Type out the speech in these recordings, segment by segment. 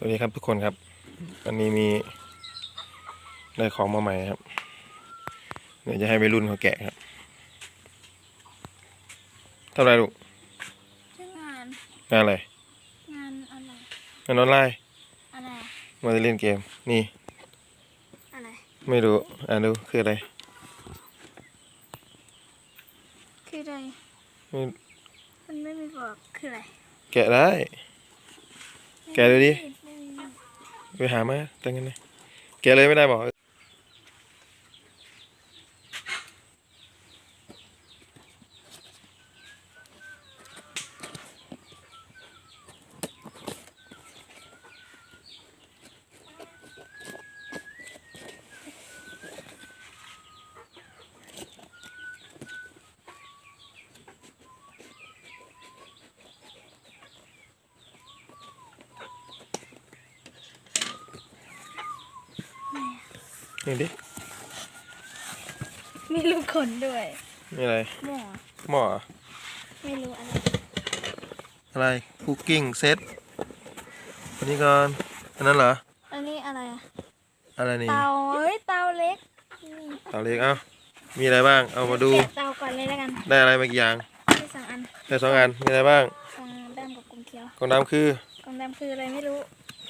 สวัสดีครับทุกคนครับ วันนี้มีได้ของมาใหม่ครับ เดี๋ยวจะให้ไปรุ่นเขาแกะครับ เท่าไหรลูกชื่องานงานอะไรงานอะไรงานออนไลน์อะไรมาจะเล่นเกมนี่อะไรไม่รู้อ่านดูคืออะไร คืออะไรไม่มันไม่มีบอกคืออะไรแกะได้ แกะดูดิไม่มีบอก ไปหามาตั้งกันเลยแกเลยไม่ได้บอก นี่ดิ มีลูกคนด้วยนี่อะไร หม้อหม้อเหรอไม่รู้อะไรอะไรคุกกิ้งเซตอันนี้ก่อน อันนั้นเหรอ อันนี้อะไรอะอะไรนี่ เตาเอ้ยเตาเล็กนี่เตาเล็กเอ้า มีอะไรบ้าง เอามาดู แกะเตาก่อนเลยแล้วกันได้อะไรมากี่อย่าง มีสองอันได้สองอัน มีอะไรบ้างกองดำกับกลมเขียวกล่องดำคือกองดำคืออะไรไม่รู้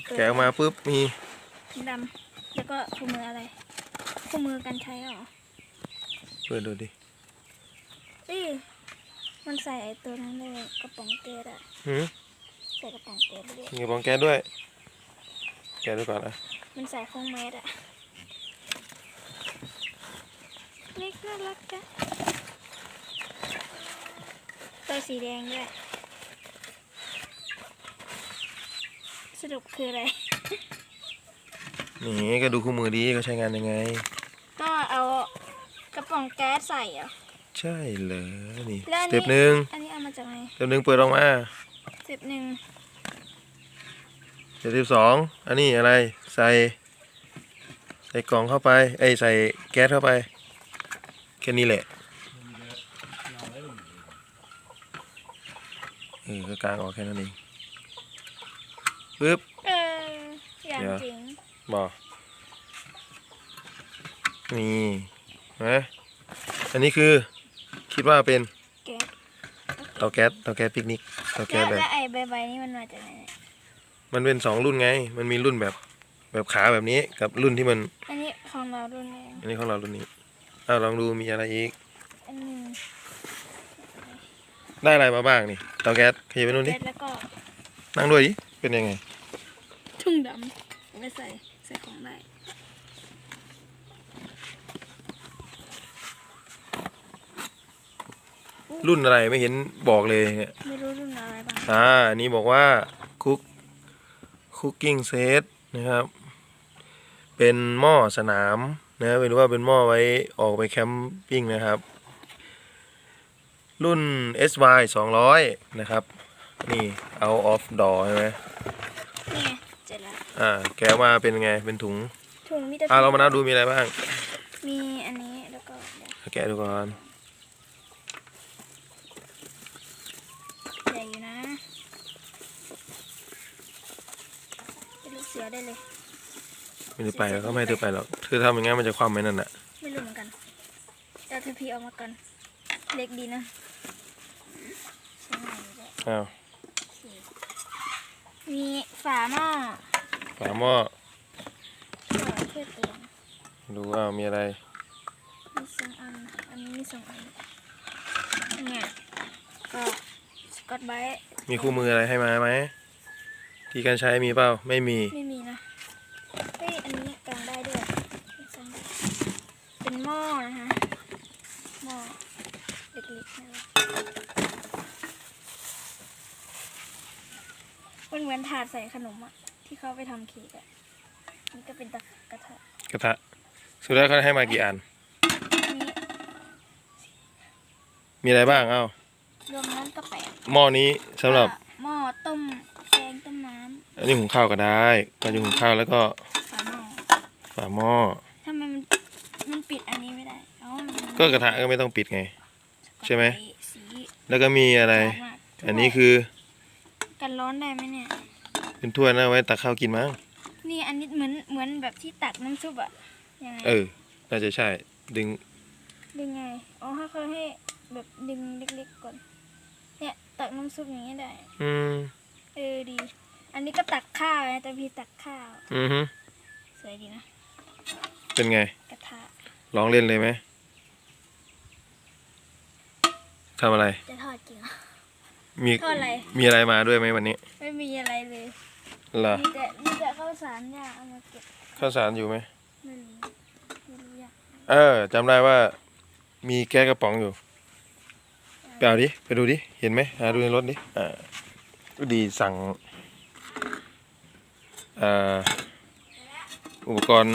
เปิดแกะออกมาปุ๊บ มีดำแล้วก็คู่มืออะไร คู่มือกันใช้เหรอเปิดดูดินี่มันใส่ไอตัวนั้นเลยกระป๋องเกลืออะหืมใส่กระป๋องเกลือด้วยมีกระป๋องแก๊สด้วย แกะดูก่อนอะมันใส่ข้องเมตรอะเล็กน่ารักจ้ะตัวสีแดงด้วยสรุปคืออะไร นี่ก็ดูคู่มือดีเขาใช้งานยังไง ก็เอากระป๋องแก๊สใส่เหรอใช่เลยนี่แล้วอันสเต็ปหนี้นึ่งอันนี้เอามาจากไหนสเต็ปหนึ่งเปิดออกมาสเต็ปหนึ่งสเต็ปสองอันนี้อะไรใส่ ใส่กล่องเข้าไปเอ้ยใส่แก๊สเข้าไปแค่นี้แหละเออก็กางออกแค่นั้นเองปึ๊บ เอออย่างเดี๋ยว จริง บอก นี่นะอันนี้คือคิดว่าเป็นแก๊สเตาแก๊สเตาแก๊สปิกนิกเตาแก๊แล้สวแบบแล้วไอ้ใบใบๆนี้มันมาจากไหนเนี่ยมันเป็นสองรุ่นไง มันมีรุ่นแบบแบบขาแบบนี้กับรุ่นที่มันอันนี้ของเรารุ่นเองอันนี้ของเรารุ่นนี้อ้าวลองดูมีอะไรอีก อันหนึ่งได้อะไรมาบ้างนี่เตาแก๊สขยับไปนู่นดิแก๊สแล้วก็นั่งด้วยดิเป็นยังไง ทุ่งดำไม่ใส่ใส่ของได้ รุ่นอะไรไม่เห็นบอกเลยเนี่ยไม่รู้รุ่นอะไรบ้างอ่าอันนี้บอกว่าคุกคุกกิ้งเซตนะครับ เป็นหม้อสนามนะไม่รู้ว่าเป็นหม้อไว้ออกไปแคมปิ้งนะครับ รุ่น SY 200 นะครับ นี่ out of door ใช่ไหมนี่ไงเสร็จแล้วอ่าแกะมาเป็นไงเป็นถุงถุงมีแต่อ่าเรามานับดูมีอะไรบ้าง มีอันนี้แล้วก็เดี๋ยวแกะดูก่อน ใหญ่อยู่นะ เป็นลูกเสือได้เลย ไม่ได้ไปแล้วก็ไม่ให้เธอไปหรอกเธอทำอย่างงั้นมันจะความไหมนั่นน่ะ ไม่รู้เหมือนกันแต่พีพีเอามากัน เล็กดีนะใช่ไหมด้วยอ้าวมีฝาหม้อฝาหม้อฝาเพื่อเตียงดูว่ามีอะไร มีสองอัน อันนี้มีสองอันเนี่ยก็สกอตไบรท์มีคู่มืออะไรให้มาไหมที่การใช้มีเปล่าไม่มี ไม่มีนะ เฮ้ย อันนี้กางได้ด้วยเป็น หม้อนะคะหม้อเล็กๆนะมันเหมือนถาดใส่ขนมอะที่เขาไปทำเค้กอะนี่ก็เป็นตะกระทะกระทะสุดท้ายเขาให้มากี่อัน อันนี้มีอะไรบ้างเอ้ารวมนั้นก็แปดหม้อนี้สำหรับหม้อต้มแกงต้มน้อันนี้หุงข้าวก็ได้ก็จะหุงข้าวแล้วก็ำฝาหม้อ ฝาหม้อ ทำไมมันมันปิดอันนี้ไม่ได้เอ้ามัน ก็กระทะก็ไม่ต้องปิดไง ใช่ไหม สีแล้วก็มีอะไรหอมากอันนี้คือกันร้อนได้ไหมเนี่ย เป็นถ้วยนะไว้ตักข้าวกินมั้ง นี่อันนี้เหมือนเหมือนแบบที่ตักน้ำซุปอะยังไงเออ น่าจะใช่ ดึง ดึงไงอ๋อค่อยๆให้แบบดึงเล็กๆก่อน เนี่ยตักน้ำซุปอย่างนี้ได้ อืม เออดี อันนี้ก็ตักข้าวนะแต่พี่ตักข้าว อือฮึสวยดีนะ เป็นไง กระทะ ลองเล่นเลยไหม ทำอะไร จะทอดจริงเหรอ มีทอดอะไร มีอะไรมาด้วยไหมวันนี้ไม่มีอะไรเลยเหรอมีแต่มีแต่ข้าวสารย่าเอามาเก็บข้าวสารอยู่ไหมไม่รู้ไม่รู้ย่าเออจำได้ว่า มีแก๊สกระป๋องอยู่ไปเอาดิไปดูดิเห็นไหมหาดูในรถดิอ่าดีสั่งอ่าอุปกรณ์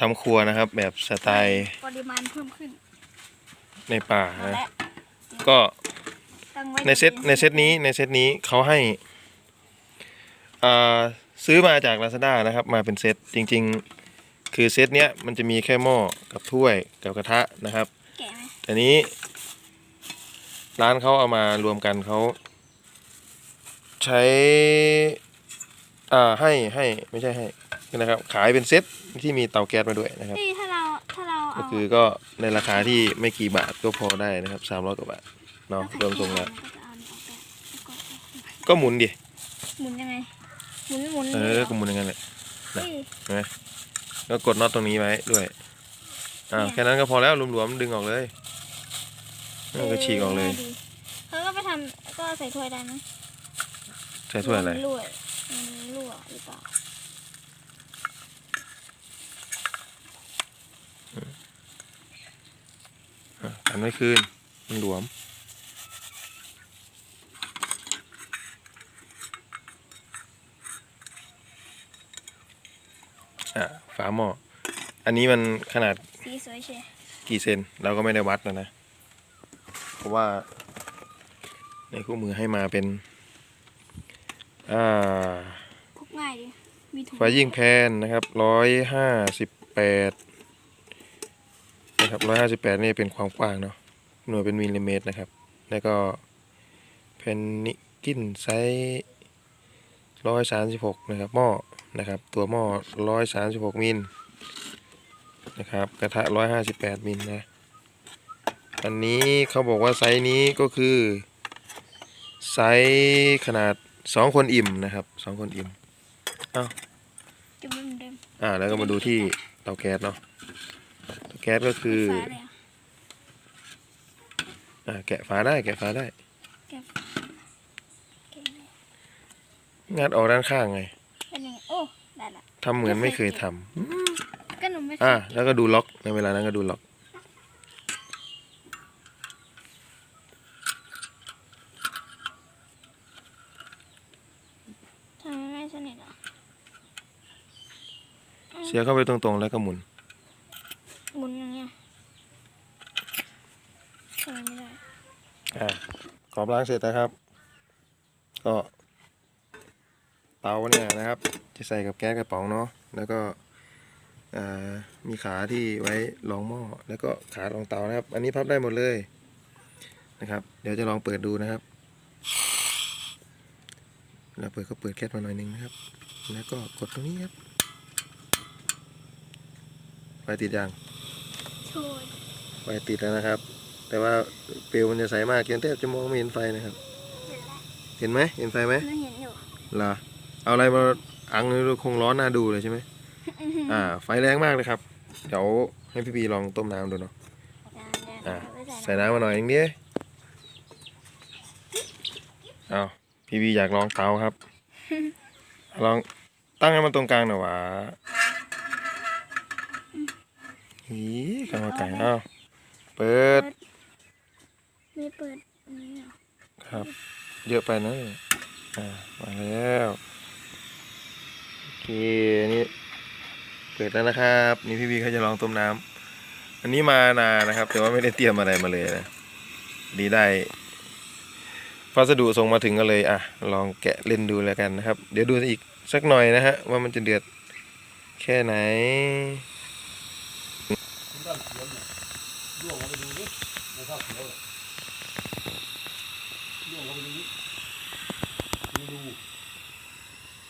ทำครัวนะครับ แบบสไตล์ปริมาณเพิ่มขึ้น ในป่าเอานะละก็ตั้งไว้ในเซตในเซตนี้ในเซตนี้เขาให้อ่าซื้อมาจาก Lazada นะครับมาเป็นเซตจริง ๆ คือเซตเนี้ยมันจะมีแค่หม้อกับถ้วยกับกระทะนะครับ แกะไหมแต่นี้ร้านเขาเอามารวมกันเขาใช้ อ่าให้ให้ไม่ใช่ให้ นะครับ ขายเป็นเซตที่มีเตาแก๊สมาด้วยนะครับ นี่ถ้าเราถ้าเราก็เอาคือก็ในราคาที่ไม่กี่บาทก็พอได้นะครับสามร้อยกว่าบาทเนาะรวมส่งแล้วก็จะเอาอันนี้ออกแบบแล้วก็เอาก็หมุนดิหมุนยังไงหมุนหมุนเอนี่อหรก็หมุนอย่างนั้นแหละเฮ้ยแล้วกดน็อตตรงนี้ไว้ด้วยอ่าแค่นั้นก็พอแล้วหลวมๆดึงออกเลยแล้วก็ฉีกออกเลยดีเขาก็ไปทำก็ใส่ถ้วยได้ไหมใช้ถ้วยอะไร มันรั่วมันรั่วหรือเปล่า อะกันไว้คืน มันหลวม อะฝาหม้อ อันนี้มันขนาดสีสวยเชียกี่เซน เราก็ไม่ได้วัดนะนะ เพราะว่า ในคู่มือให้มาเป็น อ่าพกง่ายดี มีถุง ไฟยิงแพนนะครับร้อยห้าสิบแปด นะครับร้อยห้าสิบแปดนี่เป็นความกว้างเนาะหน่วยเป็นมิลลิเมตรนะครับ แล้วก็เพนนิกินไซส์ร้อยสามสิบหกนะครับหม้อนะครับ ตัวหม้อร้อยสามสิบหกมิลนะครับกระทะร้อยห้าสิบแปดมิลนะอันนี้เขาบอกว่าไซส์นี้ก็คือไซส์ขนาดสองคนอิ่มนะครับสองคนอิ่มจุ่มเหมือนเดิมอ่าแล้วก็มาดูที่เตาแก๊สเนาะเตา แก๊สก็คือฝาเลยอะอ่าแกะฝาได้แกะฝาได้ แกะแกะเลยงัดออกด้านข้างไงเป็นยังไงโอ้ได้ละทำเหมือนไม่เคยทำก็หนูไม่เคอ่าย แล้วก็ดูล็อกในเวลานั้นก็ดูล็อก ทำไมไม่สนิทอะเสียบเข้าไปตรงๆแล้วก็หมุน หมุนอย่างเงี้ยทำไมไม่ได้ อ่ากร อบล้างเสร็จนะครับ ก็เตาเนี่ยนะครับ จะใส่กับแก๊สกระป๋องเนาะแล้วก็อ่ามีขาที่ไว้รองหม้อแล้วก็ขารองเตานะครับ อันนี้พับได้หมดเลยนะครับ เดี๋ยวจะลองเปิดดูนะครับเราเปิดก็เปิดแก๊สมาหน่อยหนึงนะครับ แล้วก็กดตรงนี้ครับไฟติดยังช่วยไฟติดแล้วนะครับ แต่ว่าเปลวมันจะใสมากจนแทบจะมองไม่เห็นไฟนะครับ เห็นแล้วเห็นไหมเห็นไฟไหมไม่เห็นอยู่ล่ะเอาอะไรมาอังเลยคงร้อนน่าดูเลยใช่ไหมอ่า ไฟแรงมากเลยครับ เดี๋ยวให้พี่ปีลองต้มน้ำดูเนาะอ่าใส่น้ำมาหน่อยอย่างนี้เอาพี่บีอยากลองเตาครับ ลองตั้งให้มันตรงกลางหน่อยวะอีกรรมการเอาเปิดไม่เปิดนี้เหรอครับ เยอะไปนะอ่ามาแล้วโอเคอันนี้เปิดแล้วนะครับ นี่พี่บีเขาจะลองต้มน้ำอันนี้มานานนะครับ แต่ว่าไม่ได้เตรียมอะไรมาเลยนะดีได้พัสดุส่งมาถึงก็เลย อะ ลองแกะเล่นดูแล้วกันนะครับ เดี๋ยวดูอีกสักหน่อยนะฮะว่ามันจะเดือดแค่ไหน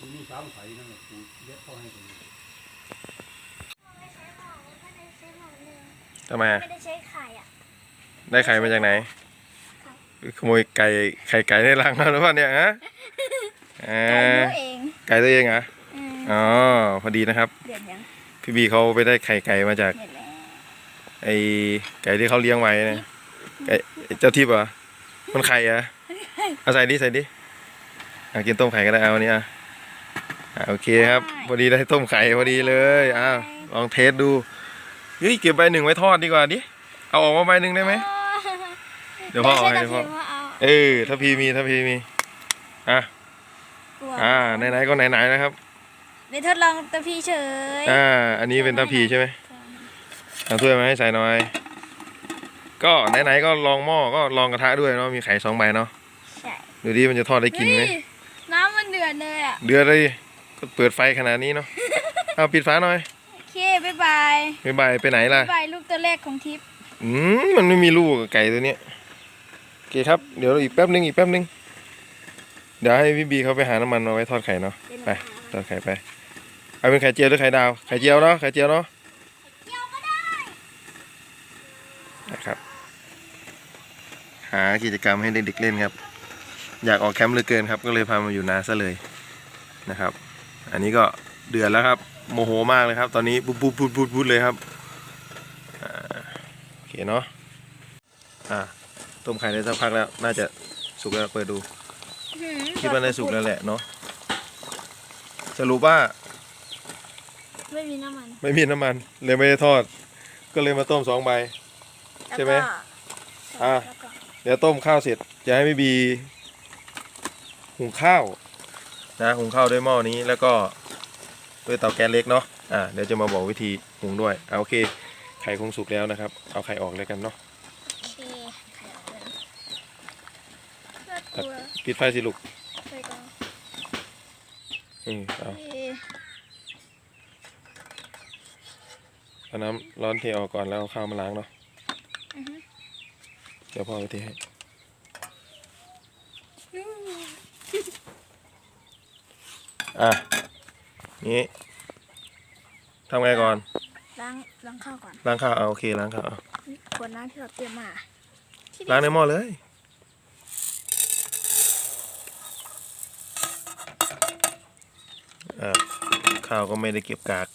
ม มีสามไข่นั่นแหละกูเย็บเข้าให้ตรงนี้ทำไมอะไม่ได้ใช้ไข่อะได้ไข่มาจากไหน ขโมยไก่ไข่ไก่ในรังมาหรือเปล่าเนี่ยฮะอ่าไก่ตัวเองไก่ตัวเองเหรออืมอ๋อพอดีนะครับ เดือดยังพี่บีเขาไปได้ไข่ไก่มาจากเดือดแล้วไอ้ไก่ที่เขาเลี้ยงไว้นะไก่ไอ้เจ้าทิพย์เหรอมันไข่เหรอะเอาใส่ดิใส่ดิอะกินต้มไข่ก็ได้เอาอันนี้อะอะ โอเคครับ พอดีได้ต้มไข่พอดีเลยอ้าวลองเทสดูเฮ้ยเก็บใบหนึ่งไว้ทอดดีกว่าดิเอาออกมาใบหนึ่งได้ไหมเดี๋ยวพ่อเอาให้ไม่เดี๋ยวพ่อใช่ตะเพียนว่าเอาเออถ้าพีมีถ้าพีมีอะกลัวอ่าไหนๆก็ไหนๆนะครับเดี๋ยวทดลองตะพีเฉยอ่าอันนี้เป็นตาพีใช่ไหมเอาถ้วยมาให้ใส่หน่อย ก็ไหนๆก็ลองหม้อก็ลองกระทะด้วยเนาะมีไข่สองใบเนาะใช่ดูดิมันจะทอดได้กินไหมเฮ้ยน้ำมันเดือดเลยอะเดือดเลยก็ เปิดไฟขนาดนี้เนาะเอาปิดฝาหน่อย โอเค บ๊ายบายไม่บายไปไหนล่ะ บ๊ายบายลูกตัวแรกของทิพย์อืมมันไม่มีลูกอะไก่ตัวเนี้ยโอเคครับ เดี๋ยวอีกแป๊บนึงอีกแป๊บนึง เดี๋ยวให้พี่บีเขาไปหาน้ำมันมาไว้ทอดไข่เนาะ ไปทอดไข่ไป เอาเป็นไข่เจียวหรือไข่ดาว ไข่เจียวเนาะ ไข่เจียวเนาะเกี่ยวก็ได้นะครับ หากิจกรรมให้เด็กๆเล่นครับ อยากออกแคมป์เหลือเกินครับ ก็เลยพามาอยู่นาซะเลยนะครับ อันนี้ก็เดือดแล้วครับ โมโหมากเลยครับ ตอนนี้ปุ๊บปุ๊บปุ๊บปุ๊บปุ๊บเลยครับอ่าโอเคเนาะอ่าต้มไข่ได้สักพักแล้ว น่าจะสุกแล้วเปิดดูหืมคิดว่าได้สุกแล้วแหละเนาะสรุปว่า ไม่มีน้ำมัน ไม่มีน้ำมันเลยไม่ได้ทอด ก็เลยมาต้มสองใบ ใช่ไหมแล้วก็อะแล้วก็เดี๋ยวต้มข้าวเสร็จจะให้พี่บีหุงข้าว นะหุงข้าวด้วยหม้อนี้แล้วก็ด้วยเตาแก๊สเล็กเนาะอ่าเดี๋ยวจะมาบอกวิธีหุงด้วยอ่าโอเคไข่คงสุกแล้วนะครับ เอาไข่ออกเลยกันเนาะโอเคไข่ออกเลยน่ากลัวปิดไฟสิลูกไข่ก่อนอืมเอาโอเคเอาน้ำร้อนเทออกก่อนแล้วเอาข้าวมาล้างเนาะอือฮึเดี๋ยวพ่อไปเทให้ อะนี้ทำไงก่อนล้างล้างข้าวก่อนล้างข้าวเอาโอเคล้างข้าวเอานี่ขวดน้ำที่เราเตรียมมาที่ล้างในหม้อเลยอ่าข้าวก็ไม่ได้เก็บกาก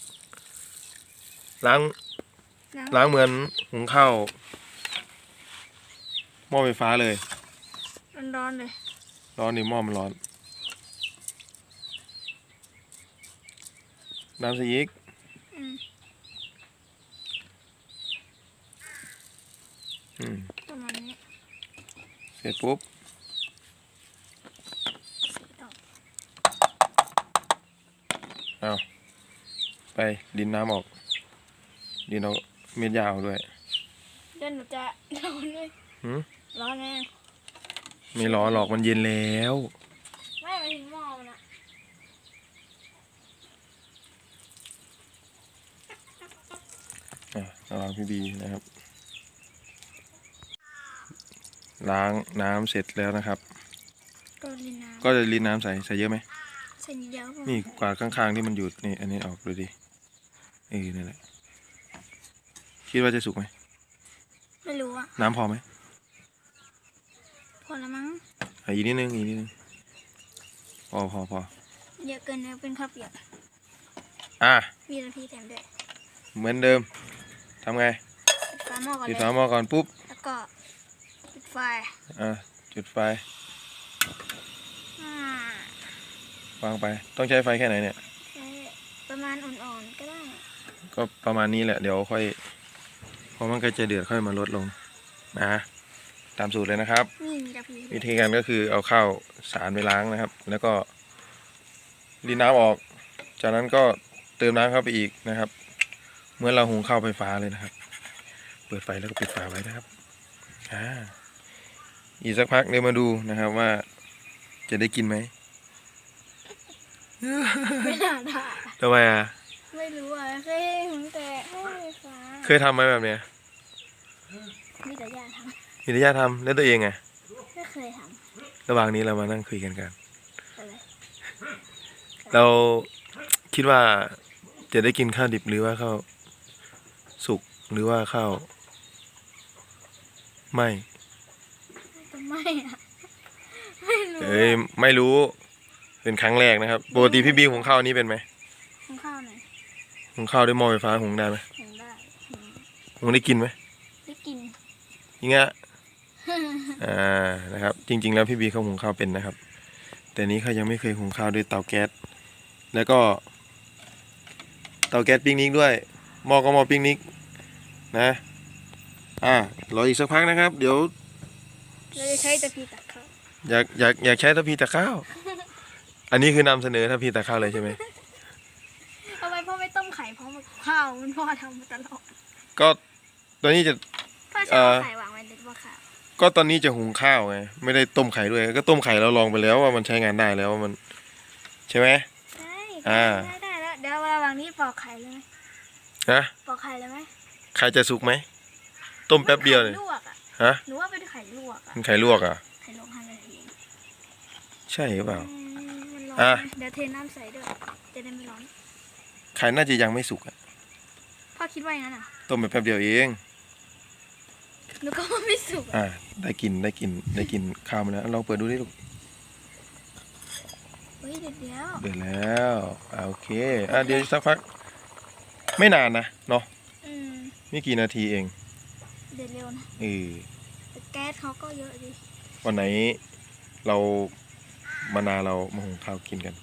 ล้างล้างล้างเหมือนหุงข้าวหม้อไฟฟ้าเลยร้อนๆเลย ร้อนนี่หม้อมันร้อน น้ำใส่อีกอืมอืมประมาณนี้เสร็จปุ๊บต่อเอาไปดินน้ำออก ดินเอาเม็ดยาวด้วยเดี๋ยวหนูจะร้อนเลยหืมร้อนแน่ไม่ร้อนหรอกมันเย็นแล้ว ไม่ไปถึงหม้อมันอะ อะระวังพี่บีนะครับ ล้างน้ำเสร็จแล้วนะครับ ก็ลินน้ก็จะรีดน้ำใส่ใส่เยอะไหมำใส่นิดเดียวพอนี่กวาดข้างๆที่มันหยุดนี่อันนี้ออกดูดิเออนี่นแหละ คิดว่าจะสุกไหมไม่รู้อะน้ำพอไหมพอละมั้งอะอีกนิดนึงอีกนิดนึงพอพอพอเยอะเกินนะเป็นข้าวเปียกอะ มีน้ำพริกแถมด้วยเหมือนเดิม ทำไงปิดฝาหม้อก่อนปิดเลยฝาหม้อก่อนปุ๊บแล้วก็ปิดไฟอะจุดไฟอ่าวางไป ต้องใช้ไฟแค่ไหนเนี่ย ใช้ประมาณอ่อนๆก็ได้ก็ประมาณนี้แหละเดี๋ยวค่อยพอมันใกล้จะเดือดค่อยมาลดลงนะตามสูตรเลยนะครับ นี่มีน้ำพริกด้ววิยธีการก็คือเอาข้าวสารไปล้างนะครับ แล้วก็รีดน้ำออก จากนั้นก็เติมน้ำเข้าไปอีกนะครับ เมื่อเราหุงข้าวไฟฟ้าเลยนะครับ เปิดไฟแล้วก็ปิดฝาไว้นะครับอ่าอีกสักพักเดี๋ยวมาดูนะครับว่า จะได้กินไหมไม่น่าได้ทำไมอะไม่รู้อะเคยเห็นแต่หม้อไฟฟ้าเคยทำไหมแบบเนี้ยมีแต่ย่าทมีระยะทำแล้วตัวเองไงำไม่เคยทระหว่างนี้เรามานั่งคุยกันกันำอะไรอะไรเราคิดว่าจะได้กินข้าวดิบหรือว่าข้าวสุก หรือว่าข้าวไม่ทำไมอะไม่รู้เอ้ยไม่รู้ เป็นครั้งแรกนะครับปกติพี่บีหุงข้าวอันนี้เป็นไหมกินข้าวหน่อยหุงข้าวด้วยหม้อไฟฟ้าหุงได้ไหมถึงได้ถึงหุงได้กินไหมได้กินอยังเงี้ยอ่านะครับ จริง ๆ แล้วพี่บีเขาหุงข้าวเป็นนะครับ แต่นี้เขายังไม่เคยหุงข้าวด้วยเตาแก๊สแล้วก็เตาแก๊สปิ้งนิกด้วยหม้อก็หม้อปิ้งนิก นะอ่ารออีกสักพักนะครับ เดี๋ยวเราจะใช้ตะพีตักข้าวอยากอยากอยากใช้ทัพพีตะข้าว อันนี้คือนำเสนอทัพพีตะข้าวเลยใช่ไหมเอาไว้พ่อไม่ต้มไข่พร้อมกับข้าวมันพ่อทำมาตลอดก็ตอนนี้จะ พ่อเอ่ใช้อไข่วางไว้ในว่าข้าวก็ตอนนี้จะหุงข้าวไงไม่ได้ต้มไข่ด้วย ก็ต้มไข่เราลองไปแล้วว่ามันใช้งานได้แล้วว่ามัน ใช่ไหม ใช่อ่า ได้ได้แล้วเดี๋ยวระหว่างนี้ปอกไข่เลยไหมนะปอกไข่เลยไหม ไข่จะสุกไหม ต้มแป๊บเดียวเลยไข่ลวกอะฮะหนูว่าเป็นไข่ลวกอะมันไข่ลวกอะ ไข่ลวกห้านาทีใช่หรือเปล่า อืมมันร้อนอะไหมเดี๋ยวเทน้ำใส่ด้วยจะได้ไม่ร้อนไข่น่าจะยังไม่สุกอะพ่อคิดว่าอย่างนั้นอะต้มไปแป๊บเดียวเอง หนูก็ว่าไม่สุกอะอ่า ได้กินได้กินได้กินข้าวมาแล้วลองเปิดดูดิลูก เฮ้ยเดี๋ยวเดี๋ยวเดือดแล้วอ่าโอเค อะเดี๋ยวสักพัก ไม่นานนะเนาะ อืมไม่กี่นาทีเอง เดี๋ยวเร็วนะเออแต่แก๊สเขาก็เยอะดิวันไหนเรามานาเรามาหุงข้าวกินกัน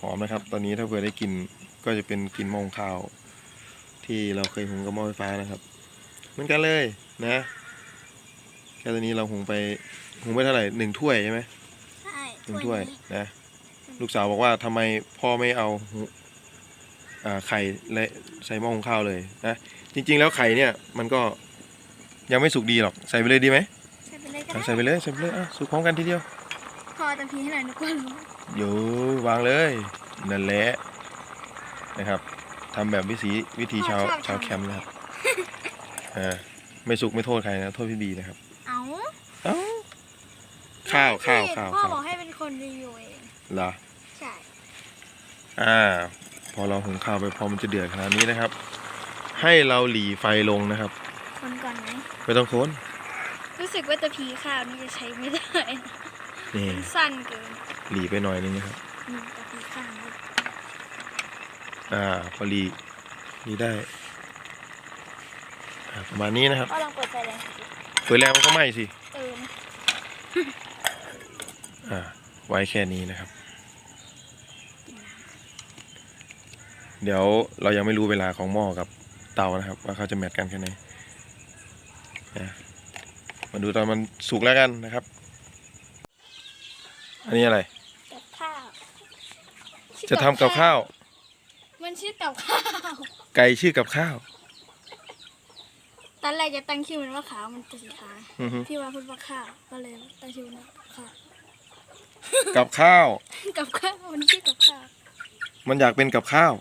หอมนะครับ ตอนนี้ถ้าเผื่อได้กินก็จะเป็นกินหม้อหุงข้าว ที่เราเคยหุงกับหม้อไฟฟ้านะครับ เหมือนกันเลยนะ แค่ตอนนี้เราหุงไปหุงไปเท่าไหร่หนึ่งถ้วยใช่ไหมใช่หนึ่งถ้วยนี้นะ ลูกสาวบอกว่าทำไมพ่อไม่เอาหุอ่า ไข่และใส่หม้อหุงข้าวเลยนะจริง ๆ แล้วไข่เนี่ยมันก็ยังไม่สุกดีหรอกใส่ไปเลยดีไหมใส่ไปเลยก็อะได้ใส่ไปเลยใส่ไปเลยอะสุกพร้อมกันทีเดียวพอตะพีให้หน่อยหนูก็รู้อยู่วางเลยนั่นแหละนะครับทำแบบวิถีวิธีชาวชาวแคมป์นะครับอ่าไม่สุกไม่โทษใครนะโทษพี่บีนะครับเอาเอ้าข้าวข้าวข้าวพ่อข้าวบอกให้เป็นคนรีวิวเองเหรอใช่อ่า พอเราหุงข้าวไปพอมันจะเดือดขนาดนี้นะครับ ให้เราหลีไฟลงนะครับ คนก่อนไหมไม่ต้องโค้นรู้สึกว่าตะพีข้าวนี่จะใช้ไม่ได้นี่มันสั้นเกินหลีไปหน่อยนึงนะครับนี่ตะพีข้าวนี่อ่าพอหลีหลีได้อ่าประมาณนี้นะครับก็ลองเปิดไฟแรงสิเปิดแรงมันก็ไหม้สิเออนะอ่าไว้แค่นี้นะครับ เดี๋ยวเรายังไม่รู้เวลาของหม้อกับเตานะครับ ว่าเขาจะแมทกันแค่ไหนนะมาดูตอนมันสุกแล้วกันนะครับ อันนี้อะไร กับข้าวจะทำกับข้าว มันชื่อกับข้าว ไก่ชื่อกับข้าวตอนแรกจะตั้งชื่อมันว่าขาวมันจะสีขาวอือฮึพี่ว่าพูดว่าข้าวก็เลยตั้งชื่อมันว่าข้าวกับข้าว กับข้าวมันชื่อกับข้าวมันอยากเป็นกับข้าว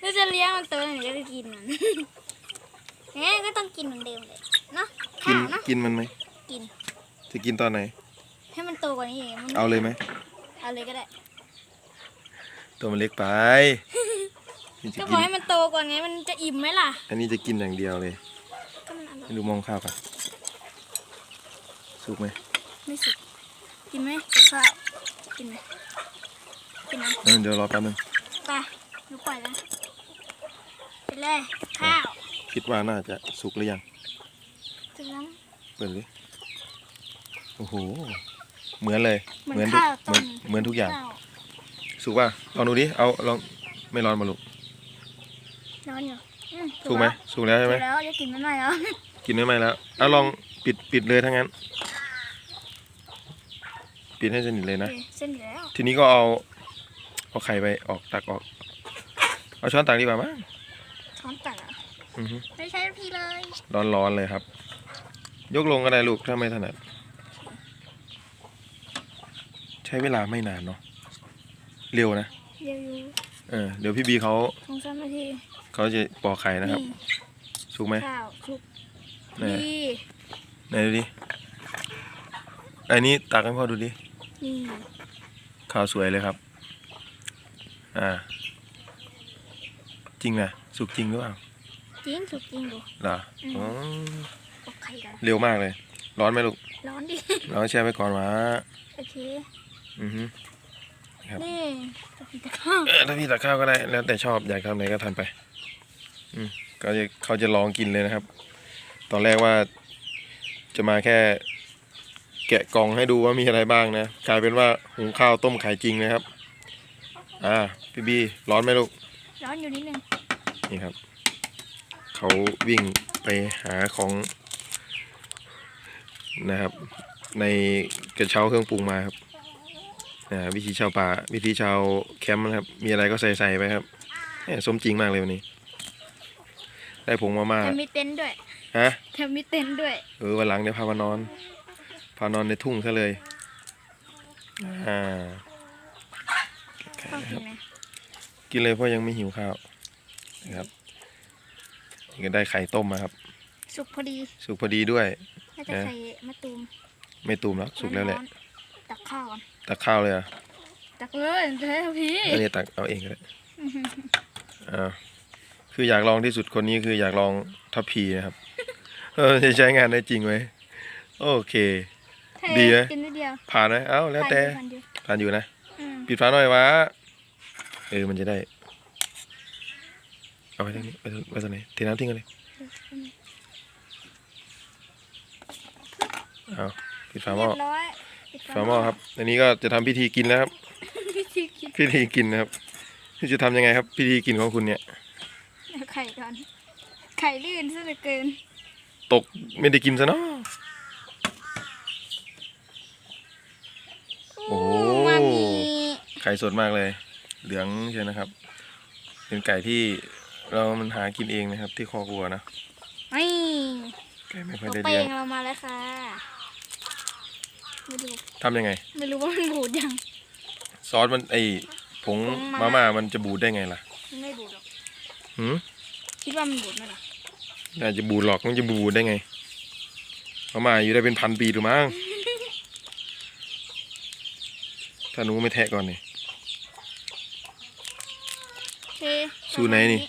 แล้วจะเลี้ยงมันโตแล้วหนูจะได้กินมันแหมก็ต้องกินเหมือนเดิมเลยเนาะกิข้านวเนาะกินมันไหมกิน จะกินตอนไหน ให้มันโตกว่านี้งมันเอาเลยไหมเอาเลยก็ได้ ตัวมันเล็กไปนี่จะก็บกิอน กให้มันโตกว่านี้มันจะอิ่มไหมล่ะ อันนี้จะกินอย่างเดียวเลยก็มันอร่อยให้ดูมองข้าวกันสุกไหมไม่สุกกินไหมกับข้าวกินไหมกินนะเออเดี๋ยวรอแป๊บนึงไป หนูปล่อยแล้วไปเลยข้าวคิดว่าน่าจะสุกหรือยังถึงแล้ว เปิดดิโอ้โหเหมือนเลยเหมือนทุกข้าวเหมืต้อนม เหมือนทุกอย่าง ข้วสุกป่ะลองดูดิเอาลองไม่ร้อนมาลูกร้อนอยู่อืสุกไหมสุกแล้วใช่ไหมถูกแล้วจะกินมันไหมแล้วกินไม่ไหมแล้วเอาลองปิดปิดเลยทั้างนั้น ปิดให้สนิทเลยนะโอเคเส้นอยู่แล้วทีนี้ก็เอาเอาไข่ไปออกตักออก เอาช้อนตักดีกว่ามั้งช้อนตักอะอือฮึไม่ใช่พี่เลยร้อนๆเลยครับ ยกลงก็ได้ลูกถ้าไม่ถนัด ใช้เวลาไม่นานเนาะเร็วนะเดี๋ยวอยู่เออเดี๋ยวพี่บีเขาสองสามนาทีเขาจะปอกไข่นะครับสุกไหมข้าวชุบไหนนี่ไหนดูดิอันนี้ตักให้พ่อดูดินี่ข้าวสวยเลยครับ อ่า จริงนะสุกจริงหรือเปล่าจริงสุกจริงดูเหรออืมอ๋อตกไข่กันเร็วมากเลย ร้อนไหมลูกร้อนดิเราแช่ไว้ก่อนวะโอเคอือฮึครับนี่ตะพีตะข้าวเออถ้าพี่ตักข้าวก็ได้แล้วแต่ชอบอยากทำอะไรก็ทำไป อืมก็จะเขาจะลองกินเลยนะครับ ตอนแรกว่าจะมาแค่แกะกล่องให้ดูว่ามีอะไรบ้างนะกลายเป็นว่าหุงข้าวต้มไข่จริงนะครับ อ่าพี่บีร้อนไหมลูก ร้อนอยู่นิดนึงนี่ครับ เขาวิ่งไปหาของนะครับ ในกระเช้าเครื่องปรุงมาครับอ่าวิธีชาวป่า วิธีชาวแคมป์นะครับ มีอะไรก็ใส่ใส่ไปครับแหม่สมจริงมากเลยวันนี้ ได้ผงมาม่าแถมมีเต็นท์ด้วยฮะแถมมีเต็นท์ด้วยเออวันหลังเดี๋ยวพามานอน พานอนในทุ่งซะเลยอ่าข้าวกินไหม กินเลยเพราะยังไม่หิวข้าวนะครับนี่ก็ได้ไข่ต้มมาครับ สุกพอดี สุกพอดีด้วย น่าจะนะ ใส่มะตูมไม่ตูมแล้วสุกแล้วแหละ ร้อนๆตักข้าวก่อนตักข้าวเลยเหรอะตักเลยเฮ้ยพี่อันนี้ตักเอาเองก็ได้อ่าคืออยากลองที่สุดคนนี้คืออยากลองทัพพีนะครับเออจะใช้งานได้จริงไหมโอเค ดีไหมกินนิดเดียวผ่านไหมเอ้าแล้วแต่พันเดียวผ่านอยู่นะ อืมปิดฝาหน่อยวะ เออมันจะได้ เอาไว้ตรงนี้ไว้ตรงไว้ตรงไหนเทน้ำทิ้งกันเลยเอาปิดฝาหม้อเรียบร้อยปิดฝาหม้อครับอันนี้ก็จะทำพิธีกินแล้วครับวิธีกินพิธีกินนะครับที่จะทำยังไงครับ พิธีกินของคุณเนี่ยเอาไข่ก่อนไข่ลื่นซะเหลือเกิน ตกไม่ได้กินซะเนาะโอ้โหมามีไข่สดมากเลย เหลืองใช่นะครับ เป็นไก่ที่เรามันหากินเองนะครับ ที่คอกวัวนะไม่ไก่ไม่ค่อยตัวได้เป้เลี้ยงงเรามาแล้วค่ะไม่รู้ทำยังไง ไม่รู้ว่ามันบูดยังซอสมันไอผงผงมามาม่าม่ามันจะบูดได้ไงล่ะมันไม่บูดหรอกหืมคิดว่ามันบูดไหมล่ะน่าจะบูดหรอกมันจะบูดได้ไงมาม่าอยู่ได้เป็นพันปีหรือมั้งถ้าหนูไม่แทะก่อนนี่โอ เคสูตรไหนนี่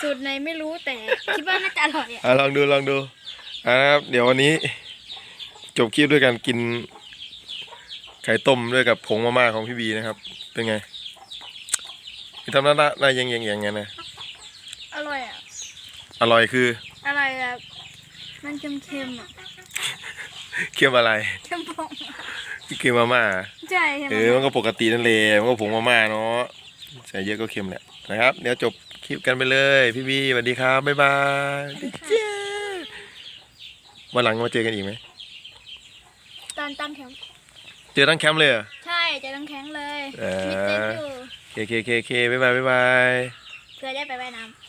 สูตรไหนไม่รู้แต่คิดว่าน่าจะอร่อยอะอะลองดูลองดูอะนะครับ เดี๋ยววันนี้ จบคลิปด้วยการกิน ไข่ต้มด้วยกับผงมาม่าของพี่บีนะครับ เป็นไงพี่ทำหน้าหน้ายังยังยังไงนะอร่อยอะอร่อยคืออร่อยแบบมันเค็มๆอะเค็มอะไรเค็มปองเค็มมาม่าใช่ใช่เออมันก็ปกตินั่นแหละมันก็ผงมาม่าเนาะใส่เยอะก็เค็มแหละ นะครับ เดี๋ยวจบคลิปกันไปเลย พี่บีสวัสดีครับบ๊ายบายเจ้วันหลังมาเจอกันอีกไหมตอนตั้งแถวเจอตั้งแคมป์เลยเหรอใช่จะต้องแข็งเลยเออมีเต้นอยู่เคเคเคเคบ๊ายบายบ๊ายบาย เพื่อได้ไปว่ายน้ำ